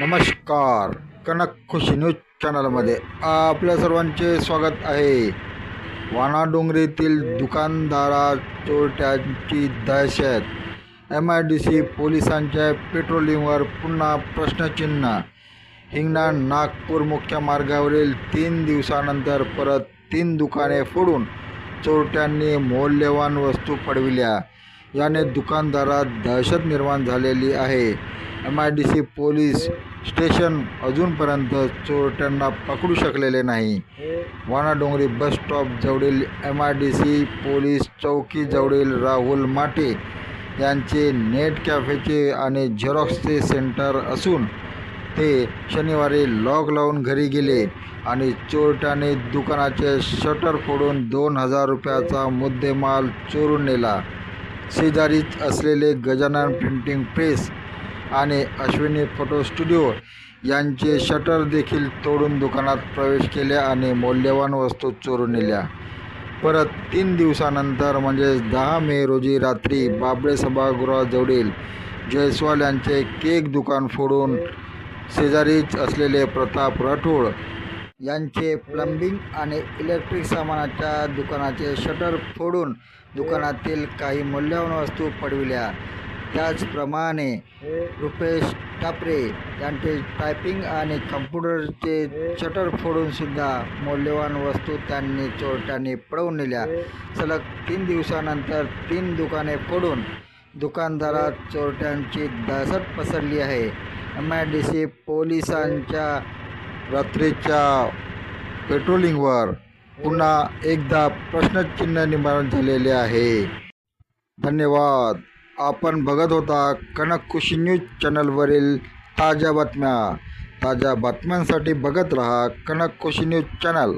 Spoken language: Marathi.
नमस्कार. कनक खुशी न्यूज चॅनलमध्ये आपल्या सर्वांचे स्वागत आहे. वाणाडोंगरीतील दुकानदारा चोरट्यांची दहशत. एम आय डी सी पोलिसांच्या पेट्रोलिंगवर पुन्हा प्रश्नचिन्ह. हिंगणा नागपूर मुख्य मार्गावरील तीन दिवसानंतर परत तीन दुकाने फोडून चोरट्यांनी मौल्यवान वस्तू पडविल्या याने दुकानदारात दहशत निर्माण झालेली आहे. M I D C police station अजूनपर्यंत चोरट्यांना पकडू शकलेले नाही. वानाडोंगरी बस स्टॉप जवळील M I D C police चौकीजवळील Rahul Mate यांचे नेट कॅफेचे आणि झेरॉक्सचे सेंटर असून ते शनिवारी लॉक लावून घरी गेले आणि चोरट्याने दुकानाचे शटर फोडून दोन हजार रुपयाचा मुद्देमाल चोरून नेला. शेजारीच असलेले गजानन प्रिंटिंग प्रेस आणि अश्विनी फोटो स्टुडिओ यांचे शटर देखील तोडून दुकानात प्रवेश केले आणि मौल्यवान वस्तू चोरून नेल्या. परत तीन दिवसानंतर म्हणजेच दहा मे रोजी रात्री बाबळे सभागृहाजवळील जयस्वाल यांचे केक दुकान फोडून शेजारीच असलेले प्रताप राठोड यांचे प्लंबिंग आणि इलेक्ट्रिक सामानाच्या दुकानाचे शटर फोडून दुकानातील काही मौल्यवान वस्तू पडविल्या. त्याचप्रमाणे रुपेश कापरे यांचे टायपिंग आणि कम्प्युटरचे शटर फोडून सुद्धा मौल्यवान वस्तू त्यांनी चोरट्यांनी पळवून नेल्या. सलग तीन दिवसानंतर तीन दुकाने फोडून दुकानदारात चोरट्यांची दहशत पसरली आहे. एम आय डी सी पोलिसांच्या रात्रीच्या पेट्रोलिंगवर पुन्हा एकदा प्रश्नचिन्ह निर्माण झालेले आहे. धन्यवाद. आपण बघत होता कनकखुशी न्यूज चॅनलवरील ताज्या बातम्या. ताज्या बातम्यांसाठी बघत रहा कनकखुशी न्यूज चॅनल.